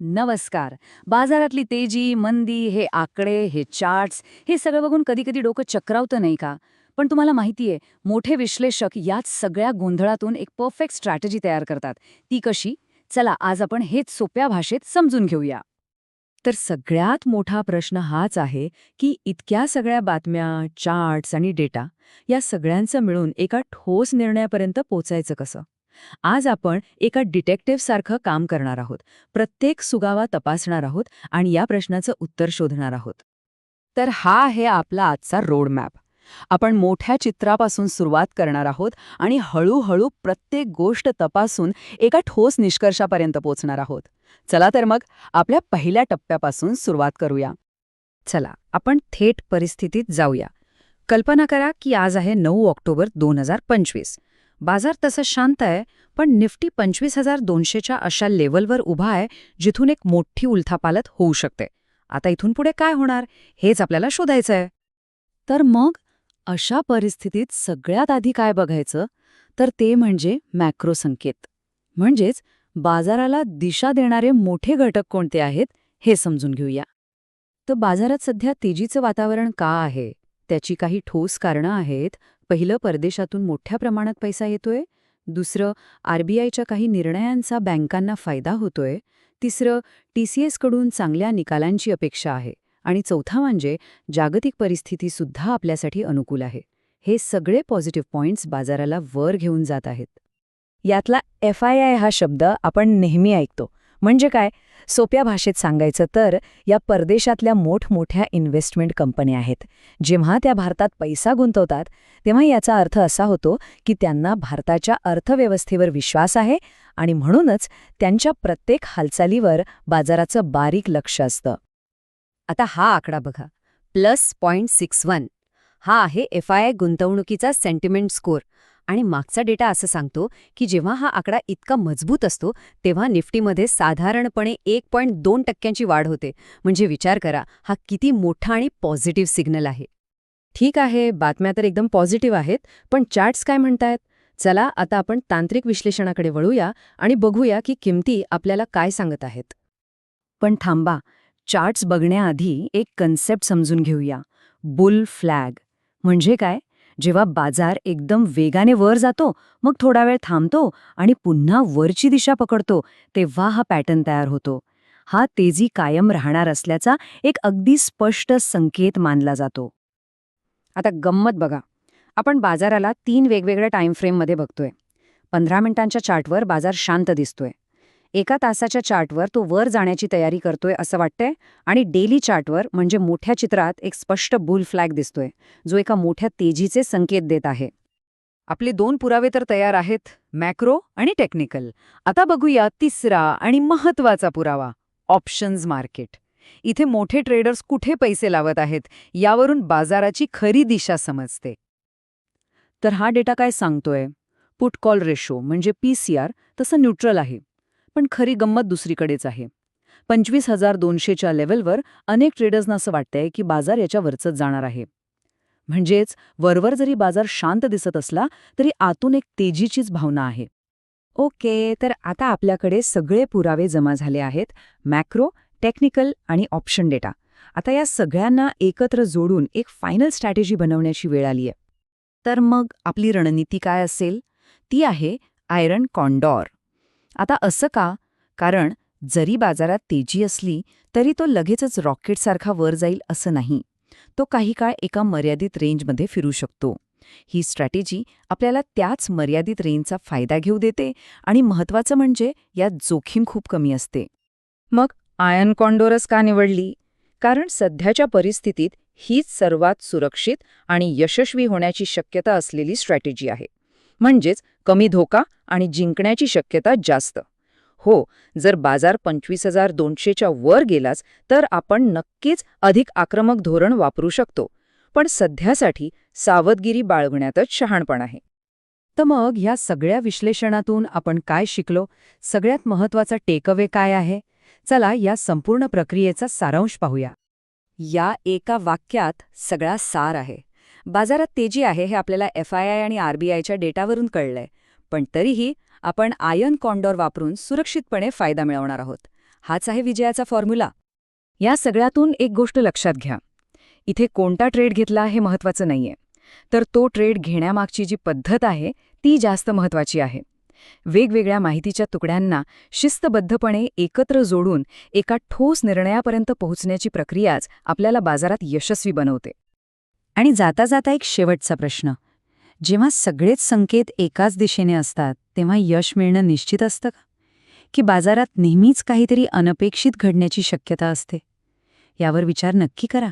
नमस्कार. बाजारातली तेजी मंदी हे आकडे हे चार्ट्स हे सगळं बघून कधी कधी डोकं चक्रावतं नाही का? पण तुम्हाला माहितीये मोठे विश्लेषक याच सगळ्या गोंधळातून एक परफेक्ट स्ट्रॅटेजी तयार करतात. ती कशी? चला आज आपण हेच सोप्या भाषेत समजून घेऊया. तर सगळ्यात मोठा प्रश्न हाच आहे की इतक्या सगळ्या बातम्या चार्ट्स आणि डेटा या सगळ्यांचं मिळून एका ठोस निर्णयापर्यंत पोचायचं कसं? आज आपण एका डिटेक्टिव्ह सारखं काम करणार आहोत. प्रत्येक सुगावा तपासणार आहोत आणि या प्रश्नाचं उत्तर शोधणार आहोत. तर हा आहे आपला आजचा रोड मॅप आपण मोठ्या चित्रापासून सुरुवात करणार आहोत आणि हळूहळू प्रत्येक गोष्ट तपासून एका ठोस निष्कर्षापर्यंत पोचणार आहोत. चला तर मग आपल्या पहिल्या टप्प्यापासून सुरुवात करूया. चला आपण थेट परिस्थितीत जाऊया. कल्पना करा की आज आहे नऊ ऑक्टोबर दोन हजार पंचवीस. बाजार तसं शांत आहे पण निफ्टी पंचवीस हजार दोनशेच्या अशा लेवलवर उभा आहे जिथून एक मोठी उलथापालत होऊ शकते. आता इथून पुढे काय होणार हेच आपल्याला शोधायचं आहे. तर मग अशा परिस्थितीत सगळ्यात आधी काय बघायचं? तर ते म्हणजे मॅक्रो संकेत. म्हणजेच बाजाराला दिशा देणारे मोठे घटक कोणते आहेत हे समजून घेऊया. तर बाजारात सध्या तेजीचं वातावरण का आहे? त्याची काही ठोस कारणं आहेत पहिलं परदेशातून मोठ्या प्रमाणात पैसा येतोय. दुसरं आरबीआयच्या काही निर्णयांचा बँकांना फायदा होतोय. तिसरं टी सी एसकडून चांगल्या निकालांची अपेक्षा आहे. आणि चौथा म्हणजे जागतिक परिस्थिती सुद्धा आपल्यासाठी अनुकूल आहे. हे सगळे पॉझिटिव्ह पॉइंट्स बाजाराला वर घेऊन जात आहेत. यातला एफ आय आय हा शब्द आपण नेहमी ऐकतो. म्हणजे काय? सोप्या भाषेत सांगायचं तर या परदेशातल्या मोठमोठ्या इन्व्हेस्टमेंट कंपन्या आहेत. जेव्हा त्या भारतात पैसा गुंतवतात तेव्हा याचा अर्थ असा होतो की त्यांना भारताच्या अर्थव्यवस्थेवर विश्वास आहे आणि म्हणूनच त्यांच्या प्रत्येक हालचालीवर बाजाराचं बारीक लक्ष असतं. आता हा आकडा बघा. Plus point six one. हा आहे एफ आय आय गुंतवणुकीचा सेंटिमेंट स्कोर आणि मागचा डेटा असं सांगतो की जेव्हा हा आकडा इतका मजबूत असतो तेव्हा निफ्टीमध्ये साधारणपणे एक पॉईंट दोन टक्क्यांची वाढ होते. म्हणजे विचार करा हा किती मोठा आणि पॉझिटिव्ह सिग्नल आहे. ठीक आहे बातम्या तर एकदम पॉझिटिव्ह आहेत पण चार्ट्स काय म्हणतायत? चला आता आपण तांत्रिक विश्लेषणाकडे वळूया आणि बघूया की किमती आपल्याला काय सांगत आहेत. पण थांबा चार्ट्स बघण्याआधी एक कन्सेप्ट समजून घेऊया. Bull flag. म्हणजे काय? जेव्हा बाजार एकदम वेगाने वर जातो मग थोडा वेळ थांबतो आणि पुन्हा वरची दिशा पकडतो तेव्हा हा पॅटर्न तयार होतो. हा तेजी कायम राहणार असल्याचा एक अगदी स्पष्ट संकेत मानला जातो. आता गंमत बघा. आपण बाजाराला तीन वेगवेगळ्या टाइम फ्रेममध्ये बघतोय. पंधरा मिनिटांच्या चार्टवर बाजार शांत दिसतोय. एका तासाच्या चार्टवर तो वर जाण्याची तयारी करतोय असं वाटतंय आणि डेली चार्टवर म्हणजे मोठ्या चित्रात एक स्पष्ट बुल फ्लॅग दिसतोय जो एका मोठ्या तेजीचे संकेत देत आहे. आपले दोन पुरावे तर तयार आहेत मॅक्रो आणि टेक्निकल. आता बघूया तिसरा आणि महत्त्वाचा पुरावा ऑप्शन्स मार्केट. इथे मोठे ट्रेडर्स कुठे पैसे लावत आहेत यावरून बाजाराची खरी दिशा समजते. तर हा डेटा काय सांगतोय? पुट कॉल रेशो म्हणजे पी सी आर तसं न्यूट्रल आहे. पण खरी गंमत दुसरीकडेच आहे. पंचवीस हजार दोनशेच्या लेवलवर अनेक ट्रेडर्सना असं वाटतंय की बाजार याच्या वरचंच जाणार आहे. म्हणजेच वरवर जरी बाजार शांत दिसत असला तरी आतून एक तेजीचीच भावना आहे. ओके तर आता आपल्याकडे सगळे पुरावे जमा झाले आहेत मॅक्रो टेक्निकल आणि ऑप्शन डेटा. आता या सगळ्यांना एकत्र जोडून एक फायनल स्ट्रॅटेजी बनवण्याची वेळ आलीय तर मग आपली रणनीती काय असेल? ती आहे आयरन कॉन्डॉर. आता असं का? कारण जरी बाजारात तेजी असली तरी तो लगेचच रॉकेटसारखा वर जाईल असं नाही. तो काही काळ एका मर्यादित रेंजमध्ये फिरू शकतो. ही स्ट्रॅटेजी आपल्याला त्याच मर्यादित रेंजचा फायदा घेऊ देते आणि महत्वाचं म्हणजे यात जोखीम खूप कमी असते. मग आयन कॉन्डोरस का निवडली? कारण सध्याच्या परिस्थितीत हीच सर्वात सुरक्षित आणि यशस्वी होण्याची शक्यता असलेली स्ट्रॅटेजी आहे. म्हणजेच कमी धोका आणि जिंकण्याची शक्यता जास्त. हो जर बाजार पंचवीस हजार दोनशेच्या वर गेलाच तर आपण नक्कीच अधिक आक्रमक धोरण वापरू शकतो पण सध्यासाठी सावधगिरी बाळगण्यातच शहाणपण आहे. तर मग ह्या सगळ्या विश्लेषणातून आपण काय शिकलो? सगळ्यात महत्त्वाचा टेकअवे काय आहे? चला या संपूर्ण प्रक्रियेचा सारांश पाहूया. या एका वाक्यात सगळा सार आहे. बाजारात तेजी आहे हे आपल्याला एफ आय आय आणि आरबीआयच्या डेटावरून कळलंय. पण तरीही आपण आयन कॉन्डॉर वापरून सुरक्षितपणे फायदा मिळवणार आहोत. हाच आहे विजयाचा फॉर्म्युला. या सगळ्यातून एक गोष्ट लक्षात घ्या. इथे कोणता ट्रेड घेतला हे महत्वाचं नाहीये. तर तो ट्रेड घेण्यामागची जी पद्धत आहे ती जास्त महत्वाची आहे. वेगवेगळ्या माहितीच्या तुकड्यांना शिस्तबद्धपणे एकत्र जोडून एका ठोस निर्णयापर्यंत पोहोचण्याची प्रक्रियाच आपल्याला बाजारात यशस्वी बनवते. आणि जाता जाता एक शेवटचा प्रश्न. जेव्हा सगळेच संकेत एकाच दिशेने असतात तेव्हा यश मिळणं निश्चित असतं का? की बाजारात नेहमीच काहीतरी अनपेक्षित घडण्याची शक्यता असते? यावर विचार नक्की करा.